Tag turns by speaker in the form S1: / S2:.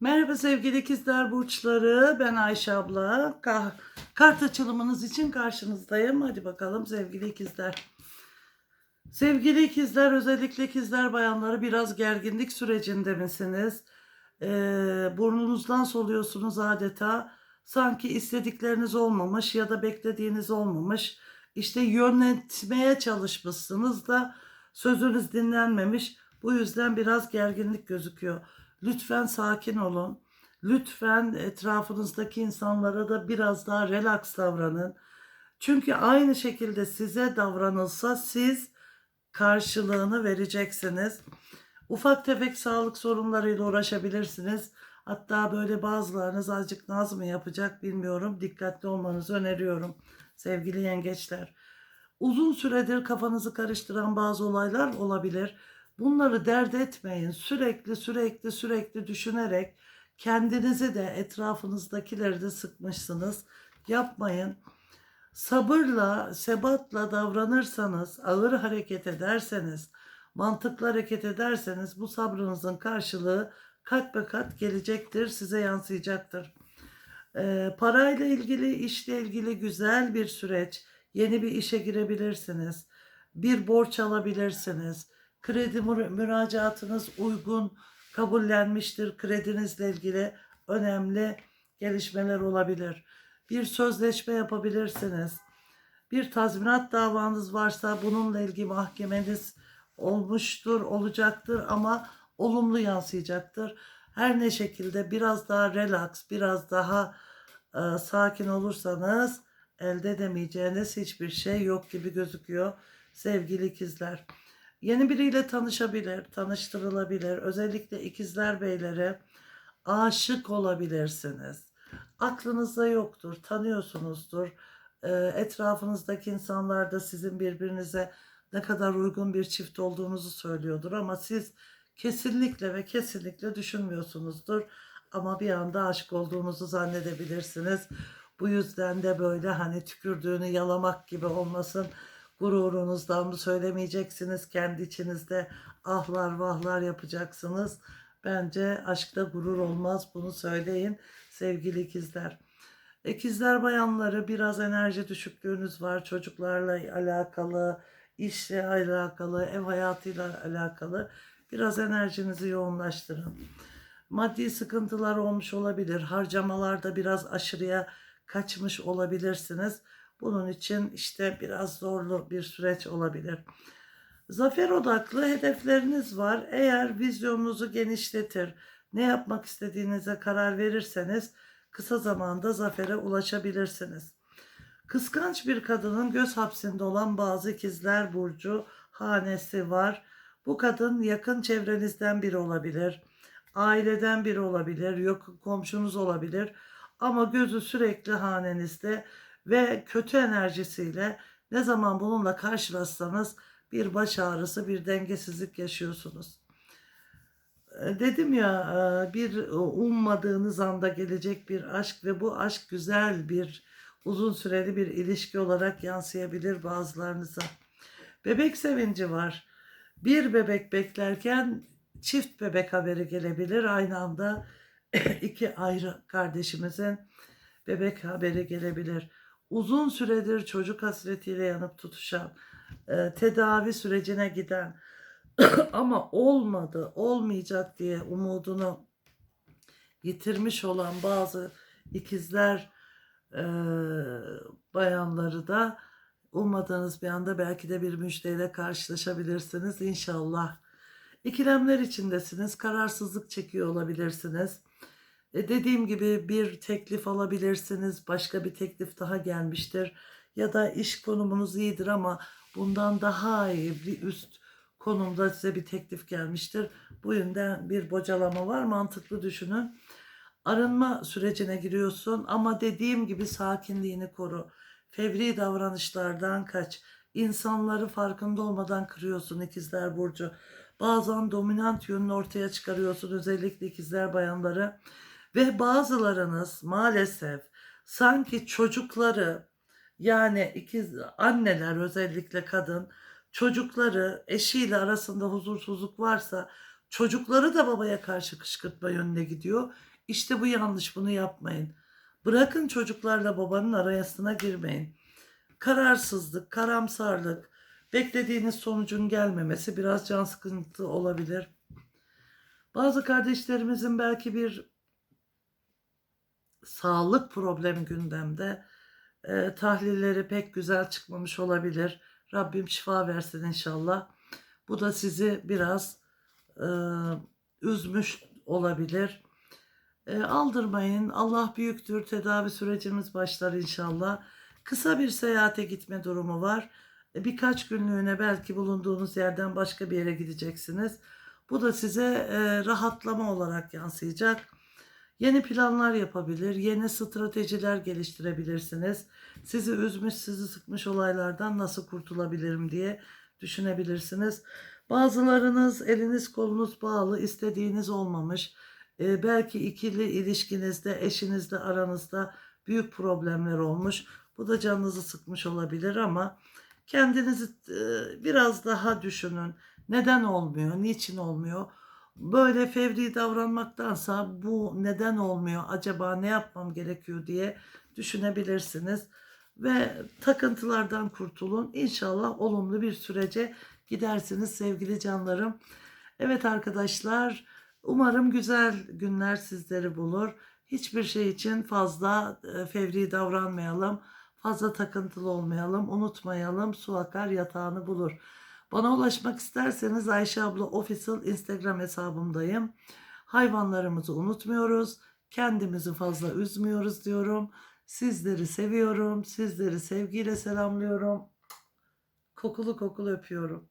S1: Merhaba sevgili ikizler burçları. Ben Ayşe abla. Ka- kart açılımınız için karşınızdayım. Hadi bakalım sevgili ikizler. Sevgili ikizler, özellikle ikizler bayanları biraz gerginlik sürecinde misiniz? Ee, burnunuzdan soluyorsunuz adeta. Sanki istedikleriniz olmamış ya da beklediğiniz olmamış. İşte yönetmeye çalışmışsınız da sözünüz dinlenmemiş. Bu yüzden biraz gerginlik gözüküyor. Lütfen sakin olun. Lütfen etrafınızdaki insanlara da biraz daha relax davranın. Çünkü aynı şekilde size davranılsa siz karşılığını vereceksiniz. Ufak tefek sağlık sorunlarıyla uğraşabilirsiniz. Hatta böyle bazılarınız azıcık naz mı yapacak bilmiyorum. Dikkatli olmanızı öneriyorum sevgili yengeçler. Uzun süredir kafanızı karıştıran bazı olaylar olabilir. Bunları dert etmeyin. Sürekli sürekli sürekli düşünerek kendinizi de etrafınızdakileri de sıkmışsınız. Yapmayın. Sabırla, sebatla davranırsanız, ağır hareket ederseniz, mantıklı hareket ederseniz bu sabrınızın karşılığı kat be kat gelecektir, size yansıyacaktır. Ee, parayla ilgili, işle ilgili güzel bir süreç. Yeni bir işe girebilirsiniz. Bir borç alabilirsiniz. Kredi mü- müracaatınız uygun kabullenmiştir. Kredinizle ilgili önemli gelişmeler olabilir. Bir sözleşme yapabilirsiniz. Bir tazminat davanız varsa bununla ilgili mahkemeniz olmuştur, olacaktır ama olumlu yansıyacaktır. Her ne şekilde biraz daha relax, biraz daha e, sakin olursanız elde edemeyeceğiniz hiçbir şey yok gibi gözüküyor sevgili ikizler. Yeni biriyle tanışabilir, tanıştırılabilir. Özellikle ikizler beylere aşık olabilirsiniz. Aklınızda yoktur, tanıyorsunuzdur. E, etrafınızdaki insanlar da sizin birbirinize ne kadar uygun bir çift olduğunuzu söylüyordur ama siz kesinlikle ve kesinlikle düşünmüyorsunuzdur. Ama bir anda aşık olduğunuzu zannedebilirsiniz. Bu yüzden de böyle hani tükürdüğünü yalamak gibi olmasın. Gururunuzdan mı söylemeyeceksiniz kendi içinizde ahlar vahlar yapacaksınız. Bence aşkta gurur olmaz bunu söyleyin sevgili ikizler. İkizler bayanları biraz enerji düşüklüğünüz var çocuklarla alakalı, işle alakalı, ev hayatıyla alakalı. Biraz enerjinizi yoğunlaştırın. Maddi sıkıntılar olmuş olabilir. Harcamalarda biraz aşırıya kaçmış olabilirsiniz. Bunun için işte biraz zorlu bir süreç olabilir. Zafer odaklı hedefleriniz var. Eğer vizyonunuzu genişletir, ne yapmak istediğinize karar verirseniz kısa zamanda zafere ulaşabilirsiniz. Kıskanç bir kadının göz hapsinde olan bazı ikizler burcu hanesi var. Bu kadın yakın çevrenizden biri olabilir. Aileden biri olabilir, yok komşunuz olabilir ama gözü sürekli hanenizde ve kötü enerjisiyle ne zaman bununla karşılaşsanız bir baş ağrısı, bir dengesizlik yaşıyorsunuz. E, Dedim ya e, bir ummadığınız anda gelecek bir aşk ve bu aşk güzel bir uzun süreli bir ilişki olarak yansıyabilir bazılarınıza. Bebek sevinci var. Bir bebek beklerken çift bebek haberi gelebilir. Aynı anda iki ayrı kardeşimizin bebek haberi gelebilir. Uzun süredir çocuk hasretiyle yanıp tutuşan, e, tedavi sürecine giden ama olmadı, olmayacak diye umudunu yitirmiş olan bazı ikizler e, bayanları da ummadığınız bir anda belki de bir müjdeyle karşılaşabilirsiniz inşallah. İkilemler içindesiniz, kararsızlık çekiyor olabilirsiniz. E, dediğim gibi bir teklif alabilirsiniz, başka bir teklif daha gelmiştir. Ya da iş konumunuz iyidir ama bundan daha iyi bir üst konumda size bir teklif gelmiştir. Bu yönden bir bocalama var, mantıklı düşünün. Arınma sürecine giriyorsun ama dediğim gibi sakinliğini koru. Fevri davranışlardan kaç. İnsanları farkında olmadan kırıyorsun ikizler burcu. Bazen dominant yönünü ortaya çıkarıyorsun özellikle ikizler bayanları. Ve bazılarınız maalesef sanki çocukları yani ikiz anneler özellikle kadın çocukları eşiyle arasında huzursuzluk varsa Çocukları da babaya karşı kışkırtma yönüne gidiyor. İşte bu yanlış bunu yapmayın. Bırakın çocuklarla babanın arasına girmeyin. Kararsızlık, karamsarlık, beklediğiniz sonucun gelmemesi biraz can sıkıntı olabilir. Bazı kardeşlerimizin belki bir sağlık problemi gündemde. E, tahlilleri pek güzel çıkmamış olabilir. Rabbim şifa versin inşallah. Bu da sizi biraz e, üzmüş olabilir. E, aldırmayın. Allah büyüktür. Tedavi sürecimiz başlar inşallah. Kısa bir seyahate gitme durumu var. E, birkaç günlüğüne belki bulunduğunuz yerden başka bir yere gideceksiniz. Bu da size e, rahatlama olarak yansıyacak. Yeni planlar yapabilir, yeni stratejiler geliştirebilirsiniz. Sizi üzmüş, sizi sıkmış olaylardan nasıl kurtulabilirim diye düşünebilirsiniz. Bazılarınız eliniz kolunuz bağlı, istediğiniz olmamış. Ee, belki ikili ilişkinizde, eşinizle aranızda büyük problemler olmuş. Bu da canınızı sıkmış olabilir ama kendinizi e, biraz daha düşünün. Neden olmuyor, niçin olmuyor? Böyle fevri davranmaktansa bu neden olmuyor, acaba ne yapmam gerekiyor diye düşünebilirsiniz. Ve takıntılardan kurtulun. İnşallah olumlu bir sürece gidersiniz sevgili canlarım. Evet arkadaşlar, umarım güzel günler sizleri bulur. Hiçbir şey için fazla e, fevri davranmayalım. Fazla takıntılı olmayalım. Unutmayalım su akar yatağını bulur. Bana ulaşmak isterseniz Ayşe abla official Instagram hesabımdayım. Hayvanlarımızı unutmuyoruz. Kendimizi fazla üzmüyoruz diyorum. Sizleri seviyorum. Sizleri sevgiyle selamlıyorum. Kokulu kokulu öpüyorum.